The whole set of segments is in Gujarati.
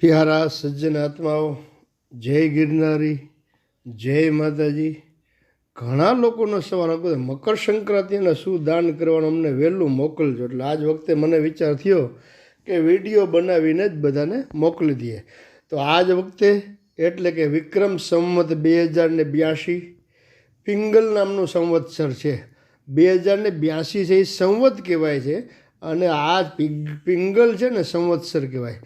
પ્યારા સજ્જન આત્માઓ, જય ગિરનારી, જય માતાજી. ઘણા લોકોનો સવાલ હતો, મકર સંક્રાંતિને શું દાન કરવાનું અમને વહેલું મોકલજો. એટલે આજ વખતે મને વિચાર થયો કે વીડિયો બનાવીને જ બધાને મોકલી દઈએ. તો આજ વખતે એટલે કે વિક્રમ સંવત બે હજાર ને બ્યાસી પિંગલ નામનું સંવત્સર છે. બે હજાર ને બ્યાસી છે એ સંવત કહેવાય છે અને આ પિંગ- પિંગલ છે ને સંવત્સર કહેવાય.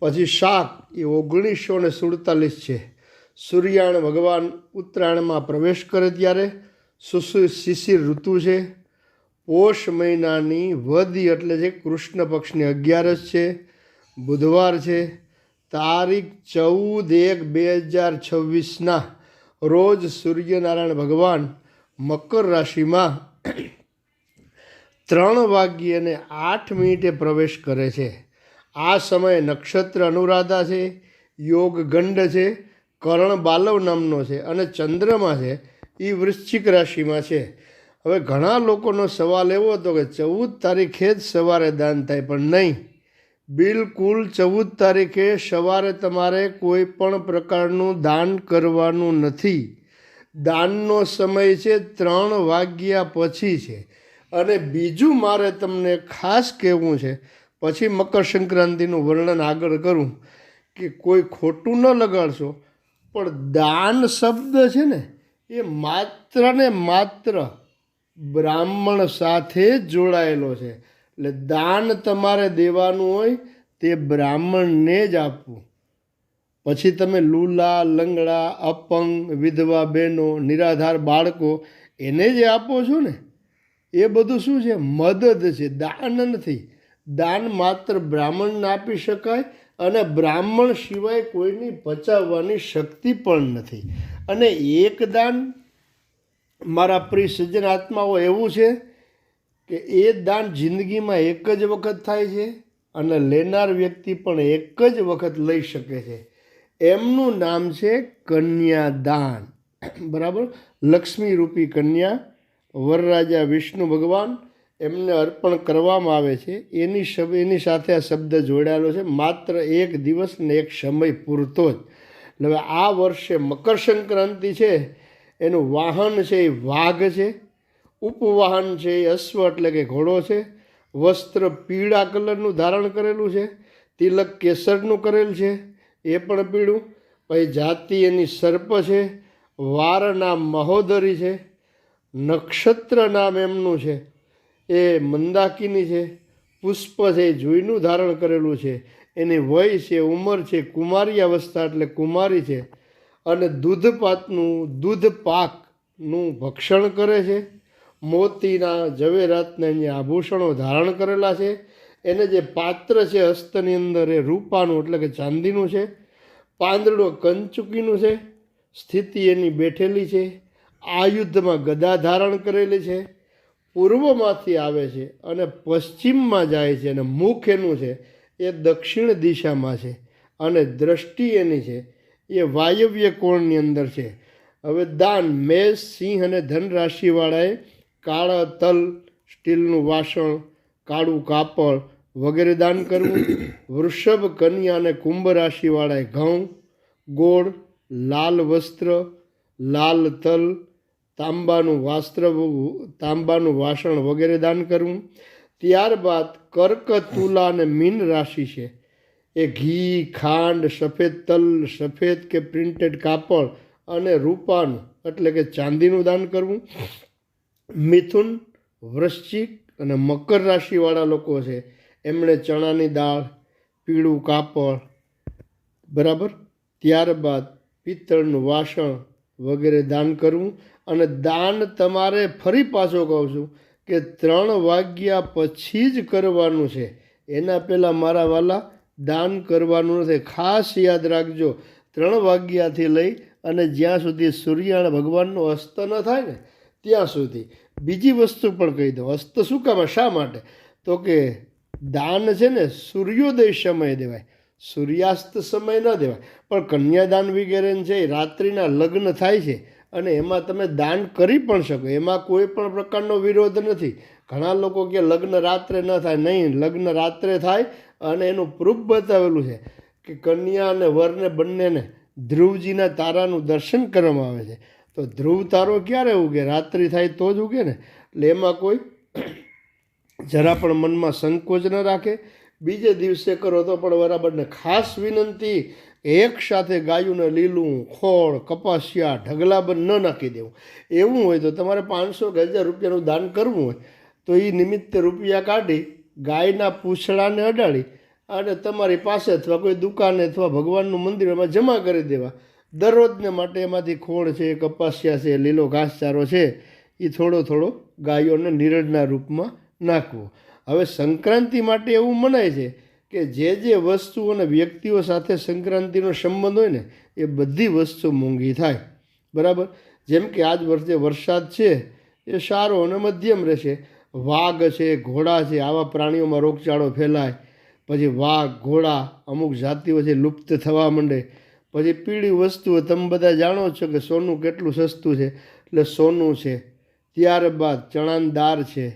પછી શાક એ ઓગણીસો ને સુડતાલીસ છે. સૂર્યાણ ભગવાન ઉત્તરાયણમાં પ્રવેશ કરે ત્યારે સુસુ શિશિર ઋતુ છે. પોષ મહિનાની વધી એટલે છે કૃષ્ણ પક્ષની અગિયારસ છે. બુધવાર છે. તારીખ ચૌદ એક બે હજાર છવ્વીસના રોજ સૂર્યનારાયણ ભગવાન મકર રાશિમાં ત્રણ વાગ્યે અને આઠ મિનિટે પ્રવેશ કરે છે. આ સમયે નક્ષત્ર અનુરાધા છે, યોગ ગંડ છે, કરણ બાલવ નામનો છે અને ચંદ્રમાં છે એ વૃશ્ચિક રાશિમાં છે. હવે ઘણા લોકોનો સવાલ એવો હતો કે ચૌદ તારીખે જ સવારે દાન થાય, પણ નહીં. બિલકુલ ચૌદ તારીખે સવારે તમારે કોઈ પણ પ્રકારનું દાન કરવાનું નથી. દાનનો સમય છે ત્રણ વાગ્યા પછી છે. અને બીજું મારે તમને ખાસ કહેવું છે પછી મકર સંક્રાંતિનું વર્ણન આગળ કરું કે કોઈ ખોટું ન લગાડશો, પણ દાન શબ્દ છે ને, એ માત્ર ને માત્ર બ્રાહ્મણ સાથે જોડાયેલો છે. એટલે દાન તમારે દેવાનું હોય તે બ્રાહ્મણને જ આપવું. પછી તમે લૂલા, લંગડા, અપંગ, વિધવા બહેનો, નિરાધાર બાળકો એને જે આપો છો ને, એ બધું શું છે? મદદ છે, દાન નથી. દાન માત્ર બ્રાહ્મણને આપી શકાય અને બ્રાહ્મણ સિવાય કોઈની પચાવવાની શક્તિ પણ નથી. અને એક દાન મારા પ્રિય આત્માઓ એવું છે કે એ દાન જિંદગીમાં એક જ વખત થાય છે અને લેનાર વ્યક્તિ પણ એક જ વખત લઈ શકે છે. એમનું નામ છે કન્યાદાન બરાબર? લક્ષ્મી રૂપી કન્યા, વરરાજા વિષ્ણુ ભગવાન એમને અર્પણ કરવામાં આવે છે. એની શબ, એની સાથે આ શબ્દ જોડાયેલો છે. માત્ર એક દિવસ ને એક સમય પૂરતો જ. હવે આ વર્ષે મકર સંક્રાંતિ છે. એનું વાહન છે એ વાઘ છે. ઉપવાહન છે એ અશ્વ એટલે કે ઘોડો છે. વસ્ત્ર પીળા કલરનું ધારણ કરેલું છે. તિલક કેસરનું કરેલ છે. એ પણ પીળું. પછી જાતિ એની સર્પ છે. વાર નામ મહોદરી છે. નક્ષત્ર નામ એમનું છે. એ મંદાકિની છે, પુષ્પ છે એ જુઈનું ધારણ કરેલું છે. એની વય છે, ઉંમર છે, કુમારી અવસ્થા એટલે કુમારી છે. અને દૂધપાતનું દૂધ પાકનું ભક્ષણ કરે છે. મોતીના ઝવેરાતને જે આભૂષણો ધારણ કરેલા છે. એને જે પાત્ર છે, હસ્તની અંદર એ રૂપાનું એટલે કે ચાંદીનું છે. પાંદડો કંચુકીનું છે. સ્થિતિ એની બેઠેલી છે. આયુધમાં ગદા ધારણ કરેલી છે. પૂર્વમાંથી આવે છે અને પશ્ચિમમાં જાય છે અને મુખ એનું છે, એ દક્ષિણ દિશામાં છે અને દ્રષ્ટિ એની છે, એ વાયવ્ય કોણની અંદર છે. હવે દાન, મેષ, સિંહ અને ધન રાશિવાળાએ કાળા તલ, સ્ટીલનું વાસણ, કાળું કાપડ વગેરે દાન કરવું. વૃષભ, કન્યા અને કુંભ રાશિવાળાએ ઘઉં, ગોળ, લાલ વસ્ત્ર, લાલ તલ તાંબાનું વાસ્ત્ર તાંબાનું વાસણ વગેરે દાન કરવું. ત્યારબાદ કર્ક, તુલા અને મીન રાશિ છે. એ ઘી, ખાંડ, સફેદ તલ, સફેદ કે પ્રિન્ટેડ કાપડ અને રૂપાનું, એટલે કે ચાંદીનું દાન કરવું. મિથુન, વૃશ્ચિક અને મકર રાશિવાળા લોકો છે. એમણે ચણાની દાળ, પીળું કાપડ, બરાબર? ત્યારબાદ પિત્તળનું વાસણ વગેરે દાન કરવું. અને દાન તમારે ફરી પાછો કહું છું કે ત્રણ વાગ્યા પછી જ કરવાનું છે. એના પહેલાં મારા વાલા દાન કરવાનું નથી. ખાસ યાદ રાખજો, ત્રણ વાગ્યાથી લઈ અને જ્યાં સુધી સૂર્યનારાયણ ભગવાનનો અસ્ત ન થાય ને, ત્યાં સુધી. બીજી વસ્તુ પણ કહી દઉં. અસ્ત શું કામ? શા માટે? તો કે દાન છે ને, સૂર્યોદય સમય દેવાય. સૂર્યાસ્ત સમય ન દેવાય. પણ કન્યાદાન વગેરે છે રાત્રિના લગ્ન થાય છે. અને એમાં તમે દાન કરી પણ શકો. એમાં કોઈ પણ પ્રકારનો વિરોધ નથી. ઘણા લોકો કે લગ્ન રાત્રે ન થાય. નહીં, લગ્ન રાત્રે થાય અને એનું પ્રૂફ બતાવેલું છે કે કન્યા અને વરને બંનેને ધ્રુવજીના તારાનું દર્શન કરવામાં આવે છે. તો ધ્રુવ તારો ક્યારે ઉગે? રાત્રિ થાય તો જ ઉગે ને? એટલે એમાં કોઈ જરા પણ મનમાં સંકોચ ન રાખે. બીજે દિવસે કરો તો પણ બરાબર ને ખાસ વિનંતી, એક સાથે ગાયુંને લીલું, ખોળ, કપાસિયા ઢગલાબંધ ન નાખી દેવું. એવું હોય તો તમારે પાંચસો કે હજાર રૂપિયાનું દાન કરવું હોય, તો એ નિમિત્તે રૂપિયા કાઢી, ગાયના પૂંછડાને અડાડી અને તમારી પાસે અથવા કોઈ દુકાને અથવા ભગવાનનું મંદિર એમાં જમા કરી દેવા. દરરોજને માટે એમાંથી ખોળ છે, કપાસિયા છે, લીલો ઘાસચારો છે એ થોડો થોડો ગાયોને નિરળના રૂપમાં નાખવો. હવે સંક્રાંતિ માટે એવું મનાય છે કે જે જે વસ્તુ અને વ્યક્તિઓ સાથે સંક્રાંતિનો સંબંધ હોય ને, એ બધી વસ્તુ મોંઘી થાય. બરાબર? જેમ કે આજ વર્ષે વરસાદ છે, એ સારો અને મધ્યમ રહેશે. વાઘ છે, ઘોડા છે, આવા પ્રાણીઓમાં રોગચાળો ફેલાય. પછી વાઘ, ઘોડા, અમુક જાતિઓ છે, લુપ્ત થવા માંડે. પછી પીળી વસ્તુઓ, તમે બધા જાણો છો કે સોનું કેટલું સસ્તું છે? એટલે સોનું છે. ત્યારબાદ ચણાની દાળ છે.